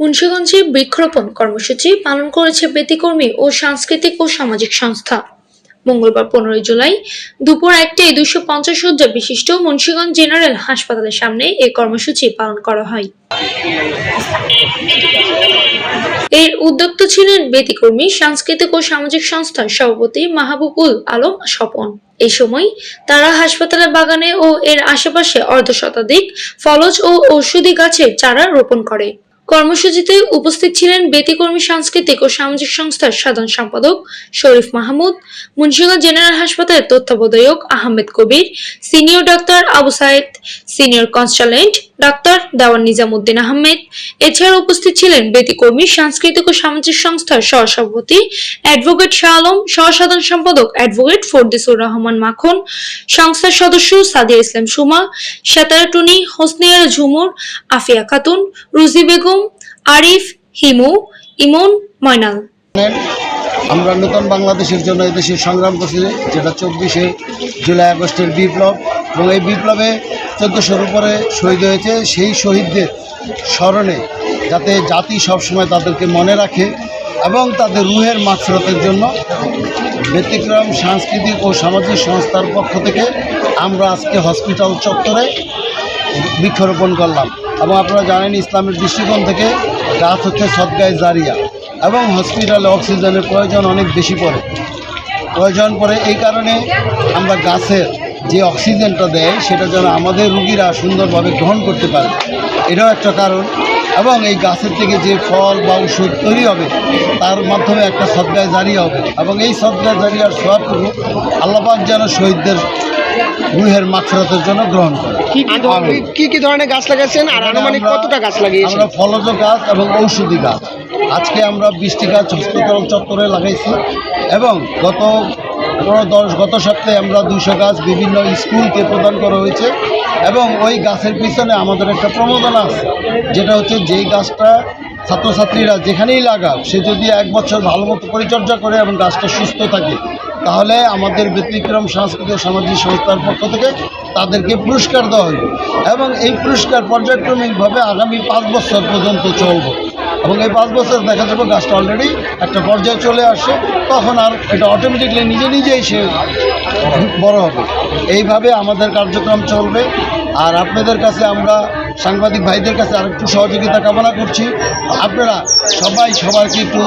মুন্সিগঞ্জে বৃক্ষরোপণ কর্মসূচি পালন করেছে ব্যতিকর্মী ও সাংস্কৃতিক ও সামাজিক সংস্থা। মঙ্গলবার পনেরোই জুলাই দুপুর একটায় দুশো পঞ্চাশ শয্যা বিশিষ্ট মুন্সীগঞ্জ জেনারেল হাসপাতালের সামনে এই কর্মসূচি পালন করা হয়। এর উদ্যোক্তা ছিলেন ব্যতিকর্মী, সাংস্কৃতিক ও সামাজিক সংস্থার সভাপতি মাহবুবুল আলম স্বপন। এই সময় তারা হাসপাতালের বাগানে ও এর আশেপাশে অর্ধ শতাধিক ফলজ ও ঔষধি গাছের চারা রোপণ করে। কর্মসূচিতে উপস্থিত ছিলেন ব্যতিকর্মী সাংস্কৃতিক ও সামাজিক সংস্থার সাধারণ সম্পাদক শরীফ মাহমুদ, মুন্সিগঞ্জ জেনারেল হাসপাতালের তত্ত্বাবধায়ক Ahmed Kabir, senior doctor Abu Sayeed senior consultant doctor Dewan Nizamuddin Ahmed. এছাড়া উপস্থিত ছিলেন ব্যতিকর্মী সাংস্কৃতিক ও সামাজিক সংস্থার সহসভাপতি অ্যাডভোকেট শাহ আলম, সহসাধারণ সম্পাদক অ্যাডভোকেট ফরদিসুর রহমান মাখন, সংস্থার সদস্য সাদিয়া ইসলাম সুমা, সাতারা টুনি, হোসনিয়ারা ঝুমুর, আফিয়া খাতুন, রুজি বেগম, আরিফ, হিমু, ইমন, ময়নাল। আমরা নতুন বাংলাদেশের জন্য এদেশে সংগ্রাম করছি, যেটা চব্বিশে জুলাই আগস্টের বিপ্লব। এবং এই বিপ্লবে চোদ্দোশোর উপরে শহীদ হয়েছে। সেই শহীদদের স্মরণে যাতে জাতি সবসময় তাদেরকে মনে রাখে এবং তাদের রুহের মাফরতের জন্য ব্যতিক্রম সাংস্কৃতিক ও সামাজিক সংস্থার পক্ষ থেকে আমরা আজকে হসপিটাল চত্বরে বৃক্ষরোপণ করলাম এবং আপনারা জানেন ইসলামের দৃষ্টিকোণ থেকে গাছ হচ্ছে সদগায় জারিয়া এবং হসপিটালে অক্সিজেনের প্রয়োজন অনেক বেশি পড়ে। প্রয়োজন পড়ে এই কারণে আমরা গাছের যে অক্সিজেনটা দেয় সেটা যেন আমাদের রুগীরা সুন্দরভাবে গ্রহণ করতে পারে। এটাও একটা কারণ। এবং এই গাছের থেকে যে ফল বা ওষুধ তৈরি হবে তার মাধ্যমে একটা সদগায় জারি হবে। এবং এই সদগায় জারিয়ার সবটুকু আল্লাপাক যেন শহীদদের রুহের মাকফরতের জন্য গ্রহণ করে। কি কি ধরনের কি কি ধরনের গাছ লাগাচ্ছেন আর আনুমানিক কতটা গাছ লাগিয়েছেন? আমরা ফলজ গাছ এবং ঔষধি গাছ। আজকে আমরা বৃষ্টি গাছ হসপিটাল চত্বরে লাগাইছি। এবং গত পনেরো দশ, গত সপ্তাহে আমরা দুশো গাছ বিভিন্ন স্কুলকে প্রদান করা হয়েছে এবং ওই গাছের পিছনে আমাদের একটা প্রমোদনা আছে, যেটা হচ্ছে যেই গাছটা ছাত্রছাত্রীরা যেখানেই লাগাক, সে যদি এক বছর ভালো মতো পরিচর্যা করে এবং গাছটা সুস্থ থাকে, তাহলে আমাদের ব্যতিক্রম সাংস্কৃতিক সামাজিক সংস্থার পক্ষ থেকে তাদেরকে পুরস্কার দেওয়া হইবে এবং এই পুরস্কার পর্যায়ক্রমিকভাবে আগামী পাঁচ বছর পর্যন্ত চলবে। এবং এই পাঁচ বছর দেখা যাবে গাছটা অলরেডি একটা পর্যায়ে চলে আসে, তখন আর এটা অটোমেটিকলি নিজে নিজেই সে বড় হবে। এইভাবে আমাদের কার্যক্রম চলবে। আর আপনাদের কাছে আমরা সাংবাদিক ভাইদের কাছে আর একটু সহযোগিতা কামনা করছি। আপনারা সবাই সবাইকে একটু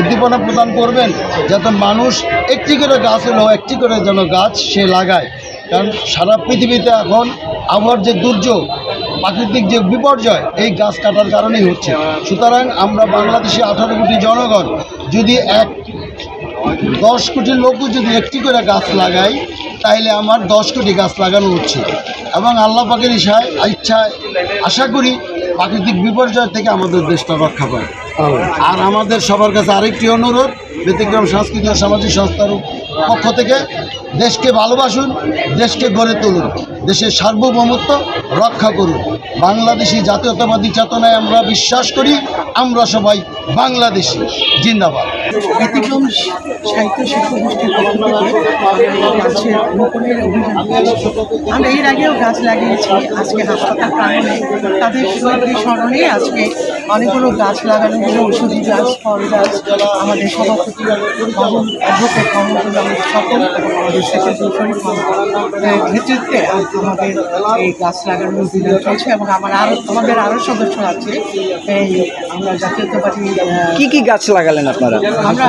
উদ্দীপনা প্রদান করবেন, যাতে মানুষ একটি করে গাছ হলেও একটি করে যেন গাছ সে লাগায়। কারণ সারা পৃথিবীতে এখন আবহাওয়ার যে দুর্যোগ প্রাকৃতিক যে বিপর্যয় এই গাছ কাটার কারণেই হচ্ছে। সুতরাং আমরা বাংলাদেশে আঠারো কোটি জনগণ যদি এক দশ কোটি লোকও যদি একটি করে গাছ লাগাই তাইলে আমার দশ কোটি গাছ লাগানো হচ্ছে। এবং আল্লাহ পাকের ইচ্ছায় ইচ্ছায় আশা করি প্রাকৃতিক বিপর্যয় থেকে আমাদের দেশটা রক্ষা পায় আর আমাদের সবার কাছে আরেকটি অনুরোধ ব্যতিক্রম সাংস্কৃতিক ও সামাজিক সংস্থার পক্ষ থেকে দেশকে ভালোবাসুন, দেশকে গড়ে তুলুন, দেশের সার্বভৌমত্ব রক্ষা করুন। বাংলাদেশি জাতীয়তাবাদী চেতনায় আমরা বিশ্বাস করি, আমরা সবাই বাংলাদেশি। জিন্দাবাদ। ব্যতিক্রম সাহিত্য শিক্ষা গোষ্ঠীর পক্ষ থেকে গাছের রোপণের অভিযান। চলছে। আমরা এর আগেও গাছ লাগিয়েছি, আজকে হাসপাতাল প্রাঙ্গণে। তাদের স্মরণে আজকে অনেকগুলো গাছ লাগানো হলো ঔষধি গাছ, ফল গাছ, আমাদের মাহমুদ অ্যাডভোকেট সকল আমাদের নেতৃত্বে আমাদের এই গাছ লাগানোর অভিযান চলছে এবং আমার আরও আমাদের আরও সদস্য আছে এই আমরা জাতীয়তাবাদী কি কি গাছ লাগালেন আপনারা? আমরা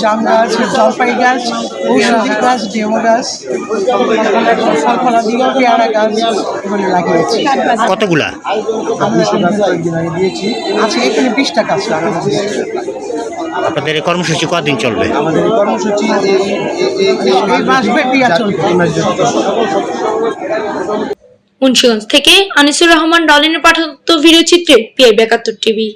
জাম গাছ। জলপাই গাছ ঔষধি গাছ ডেমো গাছ ফল ফলাদি পেয়ারা গাছ এগুলো লাগিয়েছি। কতগুলা? আজকে এখানে বিশটা গাছ লাগানো আপনাদের এই কর্মসূচি কদিন চলবে? আমাদের এই কর্মসূচি মুন্সিগঞ্জ থেকে আনিসুর রহমান ডলিনের পাঠান্ত ভিডিও চিত্রে পিআই বেকাত্তর টিভি।